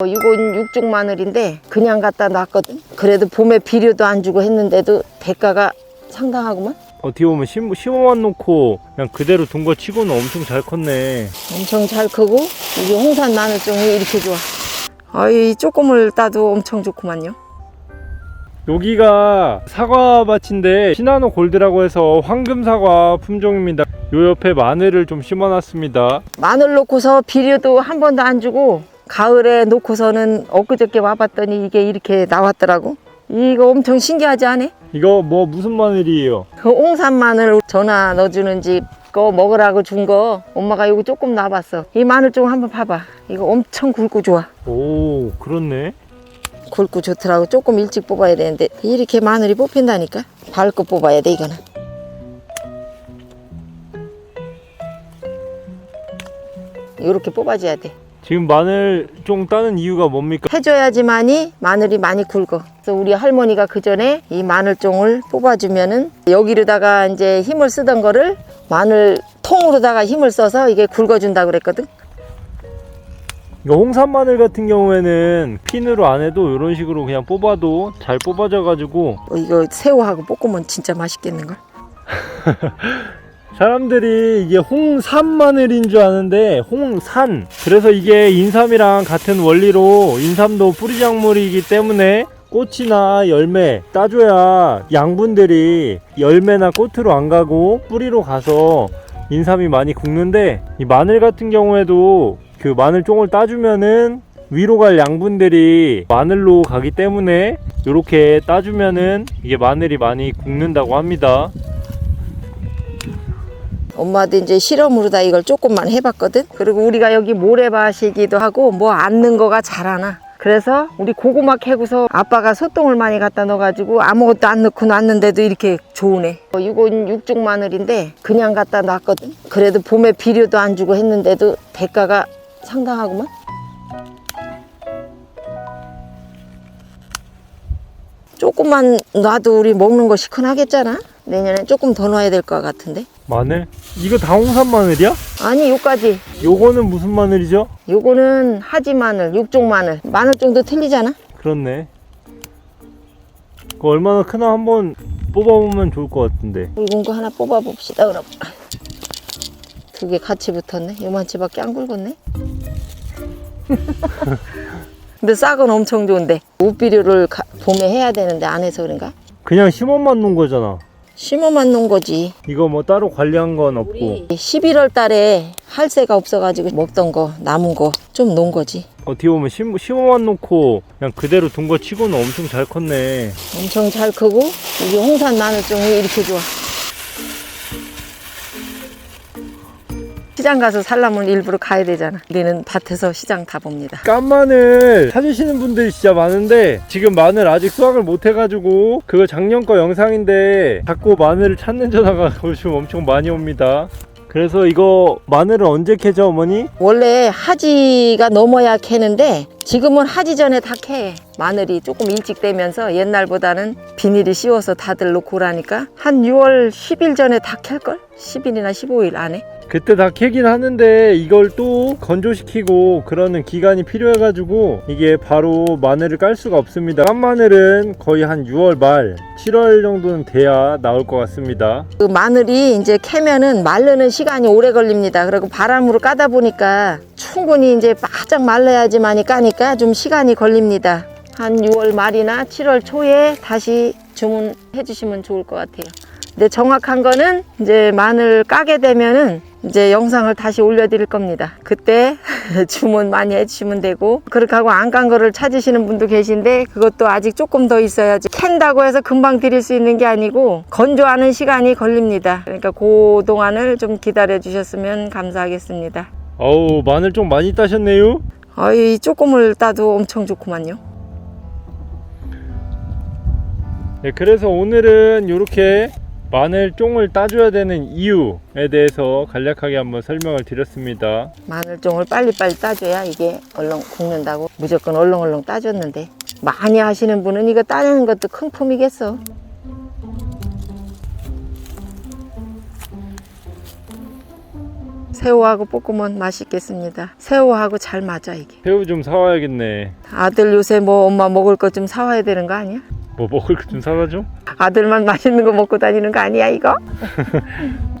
어, 이건 육죽 마늘인데 그냥 갖다 놨거든. 그래도 봄에 비료도 안 주고 했는데도 대가가 상당하구만. 어떻게 보면 심, 심어만 놓고 그냥 그대로 둔 거 치고는 엄청 잘 컸네. 엄청 잘 크고 이게 홍산 마늘종이 이렇게 좋아. 아이 조금을 따도 엄청 좋구만요. 여기가 사과밭인데 시나노 골드라고 해서 황금 사과 품종입니다. 요 옆에 마늘을 좀 심어놨습니다. 마늘 놓고서 비료도 한 번도 안 주고 가을에 놓고서는 엊그저께 와봤더니 이게 이렇게 나왔더라고. 이거 엄청 신기하지 않아? 이거 뭐 무슨 마늘이에요? 그 홍산 마늘 전화 넣어주는 집 거 먹으라고 준 거 엄마가 이거 조금 놔봤어. 이 마늘 좀 한번 봐봐. 이거 엄청 굵고 좋아. 오 그렇네. 굵고 좋더라고. 조금 일찍 뽑아야 되는데 이렇게 마늘이 뽑힌다니까. 밝고 뽑아야 돼 이거는. 이렇게 뽑아줘야 돼. 지금 마늘 쫑 따는 이유가 뭡니까? 해줘야지만이 마늘이 많이 굵어. 그래서 우리 할머니가 그 전에 이 마늘종을 뽑아주면은 여기로다가 이제 힘을 쓰던 거를 마늘 통으로다가 힘을 써서 이게 굵어준다 그랬거든. 이거 홍산 마늘 같은 경우에는 핀으로 안 해도 이런 식으로 그냥 뽑아도 잘 뽑아져 가지고 어, 이거 새우하고 볶으면 진짜 맛있겠는 걸. 사람들이 이게 홍산 마늘인 줄 아는데 홍산 그래서 이게 인삼이랑 같은 원리로 인삼도 뿌리작물이기 때문에 꽃이나 열매 따줘야 양분들이 열매나 꽃으로 안 가고 뿌리로 가서 인삼이 많이 굵는데 이 마늘 같은 경우에도 그 마늘 쫑을 따주면은 위로 갈 양분들이 마늘로 가기 때문에 이렇게 따주면은 이게 마늘이 많이 굵는다고 합니다. 엄마도 이제 실험으로 다 이걸 조금만 해봤거든. 그리고 우리가 여기 모래밭이기도 하고 뭐 앉는 거가 잘하나. 그래서 우리 고구마 캐고서 아빠가 소똥을 많이 갖다 넣어가지고 아무것도 안 넣고 놨는데도 이렇게 좋으네. 어, 이건 육죽 마늘인데 그냥 갖다 놨거든. 그래도 봄에 비료도 안 주고 했는데도 대가가 상당하구만. 조금만 놔도 우리 먹는 거 시큰하겠잖아. 내년에 조금 더 넣어야 될 것 같은데. 마늘? 이거 다 홍산 마늘이야? 아니 요까지 요거는 무슨 마늘이죠? 요거는 하지 마늘, 육종 마늘. 마늘 정도 틀리잖아. 그렇네. 그 얼마나 크나 한번 뽑아보면 좋을 것 같은데. 굵은 거 하나 뽑아 봅시다 그럼. 두 개 같이 붙었네. 요만치밖에 안 굵었네. 근데 싹은 엄청 좋은데 옷비료를 가- 봄에 해야 되는데 안 해서 그런가? 그냥 심어만 놓은 거잖아. 심어만 놓은 거지. 이거 뭐 따로 관리한 건 없고. 11월 달에 할 새가 없어가지고 먹던 거 남은 거 좀 놓은 거지. 어떻게 보면 심, 심어만 놓고 그냥 그대로 둔 거 치고는 엄청 잘 컸네. 엄청 잘 크고 이게 홍산 마늘종이 이렇게 좋아. 시장 가서 살려면 일부러 가야 되잖아. 우리는 밭에서 시장 다 봅니다. 깐 마늘 찾으시는 분들이 진짜 많은데 지금 마늘 아직 수확을 못 해가지고 그거 작년 거 영상인데 자꾸 마늘을 찾는 전화가 요즘 엄청 많이 옵니다. 그래서 이거 마늘은 언제 캐죠 어머니? 원래 하지가 넘어야 캐는데 지금은 하지 전에 다 캐. 마늘이 조금 일찍 되면서 옛날보다는 비닐이 씌워서 다들 놓고 오라니까 한 6월 10일 전에 다 캘걸? 10일이나 15일 안에. 그때 다 캐긴 하는데 이걸 또 건조시키고 그러는 기간이 필요해가지고 이게 바로 마늘을 깔 수가 없습니다. 깐 마늘은 거의 한 6월 말, 7월 정도는 돼야 나올 것 같습니다. 그 마늘이 이제 캐면은 마르는 시간이 오래 걸립니다. 그리고 바람으로 까다 보니까 충분히 이제 바짝 말라야지만이 까니까 좀 시간이 걸립니다. 한 6월 말이나 7월 초에 다시 주문해 주시면 좋을 것 같아요. 근데 정확한 거는 이제 마늘 까게 되면은 이제 영상을 다시 올려드릴 겁니다. 그때 주문 많이 해주시면 되고 그렇게 하고 안깐 거를 찾으시는 분도 계신데 그것도 아직 조금 더 있어야지 캔다고 해서 금방 드릴 수 있는 게 아니고 건조하는 시간이 걸립니다. 그러니까 그 동안을 좀 기다려 주셨으면 감사하겠습니다. 어우 마늘 좀 많이 따셨네요. 어이 조금을 따도 엄청 좋구만요. 네, 그래서 오늘은 이렇게 마늘 쫑을 따줘야 되는 이유에 대해서 간략하게 한번 설명을 드렸습니다. 마늘종을 빨리빨리 따줘야 이게 얼렁 굽는다고 무조건 얼렁얼렁 따줬는데 많이 하시는 분은 이거 따는 것도 큰 품이겠어. 새우하고 볶으면 맛있겠습니다. 새우하고 잘 맞아 이게. 새우 좀 사와야겠네. 아들 요새 뭐 엄마 먹을 것 좀 사와야 되는 거 아니야? 뭐 먹을 거 좀 사다 줘? 아들만 맛있는 거 먹고 다니는 거 아니야 이거?